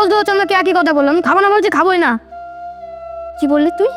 রোজ রোজ আমাকে একই কথা বললাম। খাব না বলছি খাবোই না। কি বললি তুই?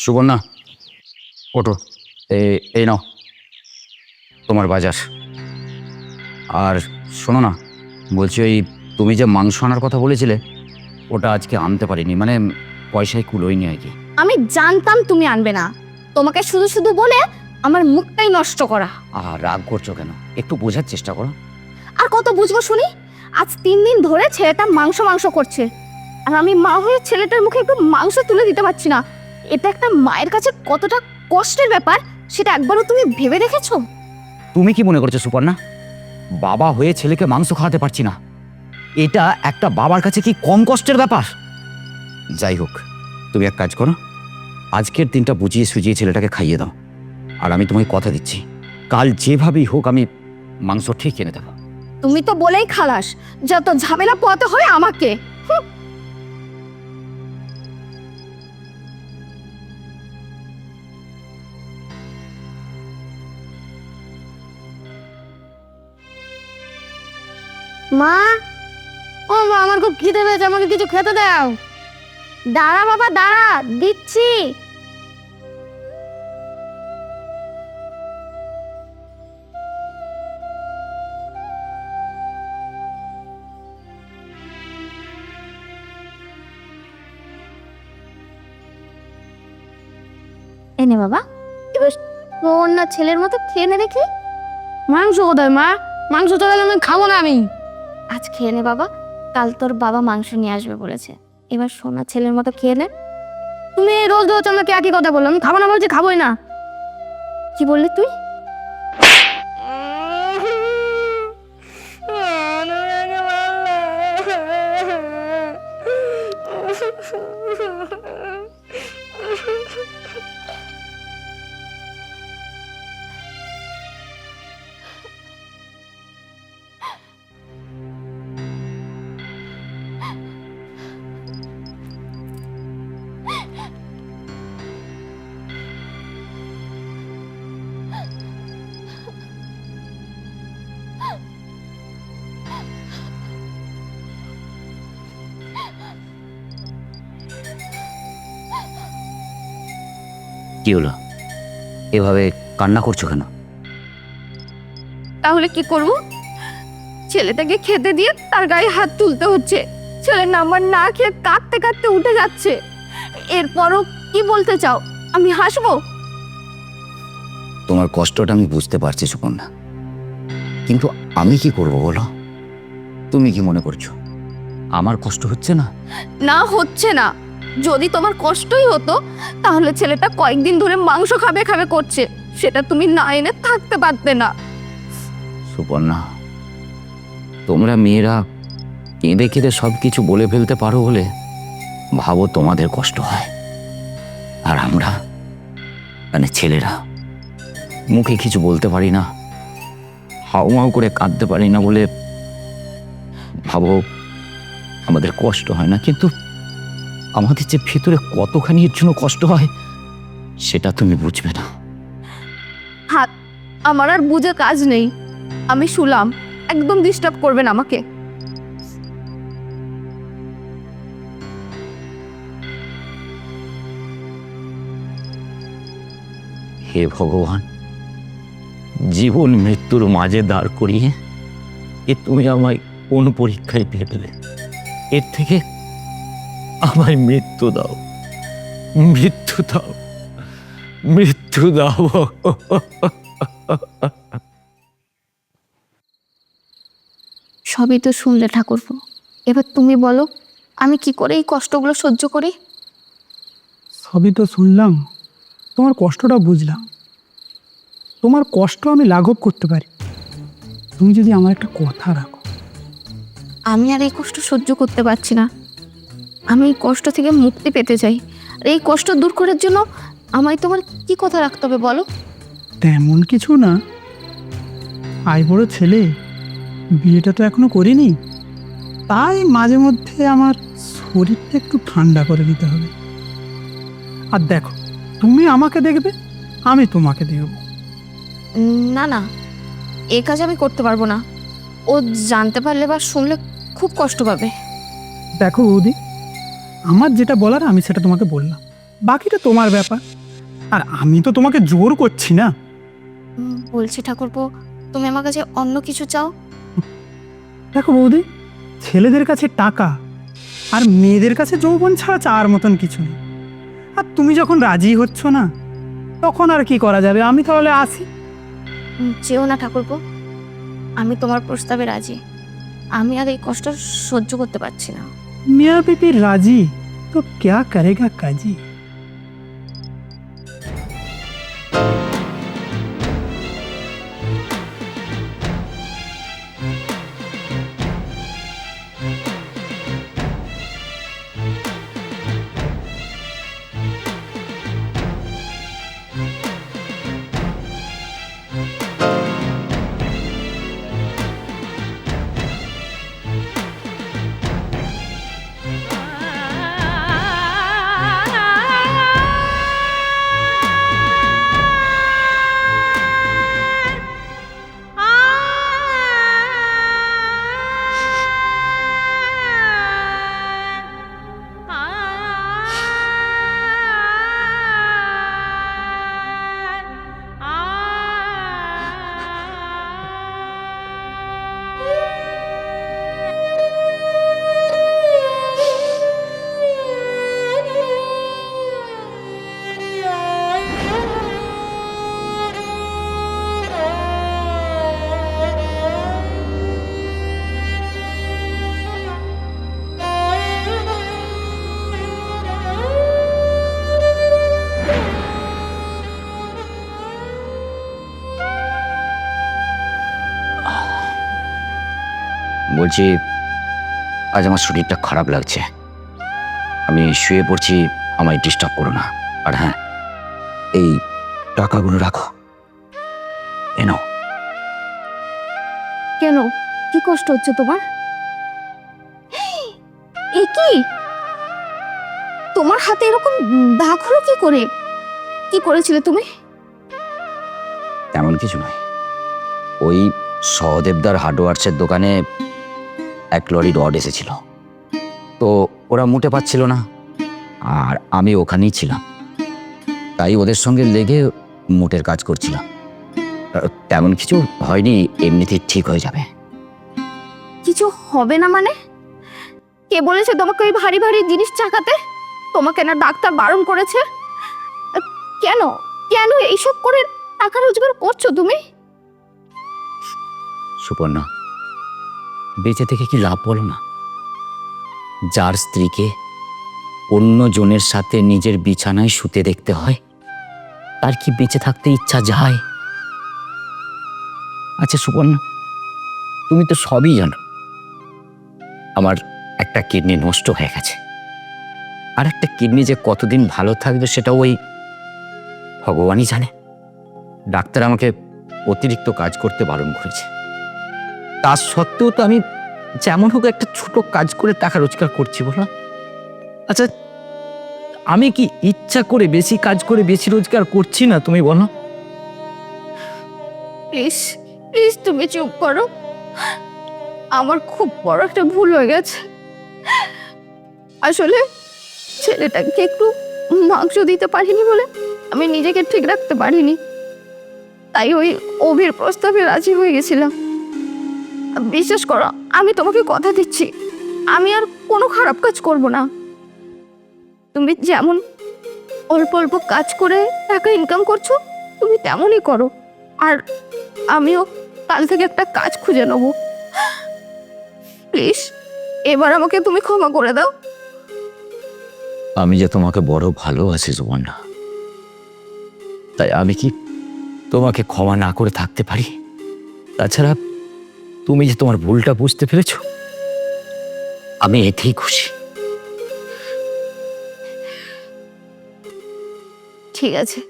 সুবর্ণা ওটো এ- এই নাও তোমার বাজার। আর শোনো না বলছি ওই তুমি যে মাংস আনার কথা বলেছিলে ওটা আজকে আনতে পারিনি মানে পয়সায় কুলোয়নি আর কি। আমি জানতাম তুমি আনবে না। তোমাকে শুধু শুধু বলে আমার মুখটাই নষ্ট করা। আর রাগ করছ কেন? একটু বোঝার চেষ্টা করো। আর কত বুঝব শুনি? আজ তিন দিন ধরে ছেলেটা মাংস মাংস করছে। আর আমি মা হয়ে ছেলেটার মুখে একটু মাংস তুলে দিতে পারছি না। এটা একটা মায়ের কাছে কতটা কষ্টের ব্যাপার সেটা একবারও তুমি ভেবে দেখেছ? তুমি কি মনে করছ সুপর্ণা? বাবা হয়ে ছেলেকে মাংস খাওয়াতে পারছি না। এটা একটা বাবার কাছে কি কম কষ্টের ব্যাপার? যাই হোক তুমি এক কাজ করো আজকের দিনটা বুঝিয়ে সুজিয়ে ছেলেটাকে খাইয়ে দাও আর আমি তোমায় কথা দিচ্ছি। কাল যেভাবেই হোক আমি মাংস ঠিক এনে দেবো। তুমি তো বলেই খালাস যত ঝামেলা পোয়াতে হয় আমাকে। মা? ও মা, আমার খুব খিদে পেয়েছে, আমাকে কিছু খেতে দাও। দাঁড়া বাবা, দাঁড়া, দিচ্ছি। এনে বাবা, এবার অন্য ছেলের মতো খেয়ে নে দেখি। মাংস কোথায় মা? মাংস চলে আমি খাব না আমি। আজ খেয়ে নে বাবা, কাল তোর বাবা মাংস নিয়ে আসবে বলেছে। এবার সোনা ছেলের মতো খেয়ে নে। তুমি রোজ রোজ আমাকে একই কথা বললাম খাব না বলছি, খাবোই না। কি বললি তুই? কি হলো? এভাবে কান্না করছ কেন? তাহলে কি করব? ছেলেটাকে খেতে দিয়ে তার গায়ে হাত তুলতে হচ্ছে। ছেলের নাম্বার না খেয়ে কাঁদতে কাঁদতে উঠে যাচ্ছে। এরপরও কি বলতে চাও? আমি হাসবো? তোমার কষ্টটা আমি বুঝতে পারছি সুকন্যা। কিন্তু আমি কি করব বলো? তুমি কি মনে করছ? আমার কষ্ট হচ্ছে না? না হচ্ছে না। যদি তোমার কষ্টই হতো, তাহলে ছেলেটা কয়েকদিন ধরে মাংস খাবে খাবে করছে। সেটা তুমি না এনে থাকতে পারতে না। সুপর্ণা, তোমরা মেয়েরা কেঁদে কেঁদে সব কিছু বলে ফেলতে পারো বলে ভাবো তোমাদের কষ্ট হয়। আর আমরা মানে ছেলেরা, মুখে কিছু বলতে পারি না হাউমাউ করে কাঁদতে পারি না বলে ভাবো আমাদের কষ্ট হয় না। কিন্তু আমাদের যে ভেতরে কতখানি এর জন্য কষ্ট হয় সেটা তুমি বুঝবে না। হাত আমার আর বুঝে কাজ নেই। আমি শুলাম একদম ডিস্টার্ব করবেন আমাকে। হে ভগবান জীবন মৃত্যুর মাঝে দাঁড় করিয়ে এ তুমি আমায় কোন পরীক্ষায় ফেললে এর থেকে আমায় মৃত্যু দাও। মৃত্যু দাও। মৃত্যু দাও। সবই তো শুনলে ঠাকুরপো। এবার তুমি বলো আমি কি করে এই কষ্টগুলো সহ্য করি? সবই তো শুনলাম। তোমার কষ্টটা বুঝলাম। তোমার কষ্ট আমি লাঘব করতে পারি। তুমি যদি আমার একটা কথা রাখো। আমি আর এই কষ্ট সহ্য করতে পারছি না। আমি এই কষ্ট থেকে মুক্তি পেতে চাই। আর এই কষ্ট দূর করার জন্য আমায় তোমার কি কথা রাখতে হবে বলো? তেমন কিছু না। আই বড় ছেলে বিয়েটা তো এখনও করিনি। তাই মাঝে মধ্যে আমার শরীরটা একটু ঠান্ডা করে দিতে হবে। আর দেখো তুমি আমাকে দেখবে আমি তোমাকে দেখব। না না এ কাজ আমি করতে পারব না। ও জানতে পারলে বা শুনলে খুব কষ্ট পাবে। দেখো বৌদি আমার যেটা বলার আমি সেটা তোমাকে বললাম। বাকিটা তোমার ব্যাপার। আর আমি তো তোমাকে জোর করছি না। বলছি ঠাকুরপো তুমি আমার কাছে অন্য কিছু চাও? দেখো বৌদি ছেলেদের কাছে টাকা আর মেয়েদের কাছে যৌবন ছাড়া চার মতন কিছু নেই। আর তুমি যখন রাজি হচ্ছ না তখন আর কি করা যাবে? আমি তাহলে আসি। চেও না ঠাকুরপো। আমি তোমার প্রস্তাবে রাজি। আমি আর এই কষ্ট সহ্য করতে পারছি না। মিয়া বিপি রাজি তো ক্যা করেগা কাজী বলছি আজ আমার শরীরটা খারাপ লাগছে। আমি শুয়ে পড়ছি আমায় ডিস্টার্ব করো না। আর হ্যাঁ এই টাকাগুলো রাখো। এনো কেন? কি কষ্ট হচ্ছে তোমার? এ কি? তোমার হাতে এরকম দাগ হলো কি করে? কি করেছিলে তুমি? তেমন কিছু নয়। ওই সহদেবদার হার্ডওয়ার্সের দোকানে এক লরি রড এসেছিল। তো ওরা মুটে পাচ্ছিল না আর আমি ওখানেই ছিলাম। তাই ওদের সঙ্গে লেগে মুটের কাজ করছিলাম। তেমন কিছু হয়নি এমনিতেই ঠিক হয়ে যাবে। কিছু হবে না মানে? কে বলেছে তোমাকে ওই ভারী ভারী জিনিস চাকাতে? তোমাকে না ডাক্তার বারণ করেছে? কেন? কেন এইসব করে টাকা রোজগার করছ তুমি? সুপর্ণা বেঁচে থেকে কি লাভ বলো না? যার স্ত্রীকে অন্য জনের সাথে নিজের বিছানায় শুতে দেখতে হয়, তার কি বেঁচে থাকতে ইচ্ছা যায়? আচ্ছা সুপর্ণা তুমি তো সবই জানো। আমার একটা কিডনি নষ্ট হয়ে গেছে। আর একটা কিডনি যে কতদিন ভালো থাকবে সেটা ওই ভগবানই জানে। ডাক্তার আমাকে অতিরিক্ত কাজ করতে বারণ করেছে। তা সত্ত্বেও তো আমি যেমন হোক একটা ছোট কাজ করে টাকা রোজগার করছি, বলো আচ্ছা আমি কি ইচ্ছা করে বেশি কাজ করে বেশি রোজগার করছি না, তুমি বলো প্লিজ প্লিজ তুমি চুপ করো। আমার খুব বড় একটা ভুল হয়ে গেছে। আসলে ছেলেটাকে একটু মাংস দিতে পারিনি বলে আমি নিজেকে ঠিক রাখতে পারিনি। তাই ওই অভির প্রস্তাবে রাজি হয়ে গেছিলাম। বিশ্বাস করো, আমি তোমাকে কথা দিচ্ছি। আমি আর কোনো খারাপ কাজ করব না। তুমি যেমন অল্প অল্প কাজ করে টাকা ইনকাম করছ, তুমি তেমনই করো। আর আমিও কাল থেকে একটা কাজ খুঁজে নেব। প্লিজ, এবার আমাকে তুমি ক্ষমা করে দাও। আমি যে তোমাকে বড় ভালোবাসি, সুবর্ণা, তাই আমি কি তোমাকে ক্ষমা না করে থাকতে পারি? তাছাড়া তুমি যে তোমার ভুলটা বুঝতে পেরেছ, আমি এতেই খুশি। ঠিক আছে।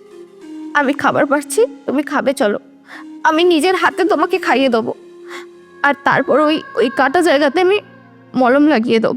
আমি খাবার পারছি তুমি খাবে, চলো। আমি নিজের হাতে তোমাকে খাইয়ে দেবো। আর তারপর ওই ওই কাটা জায়গাতে আমি মলম লাগিয়ে দেবো।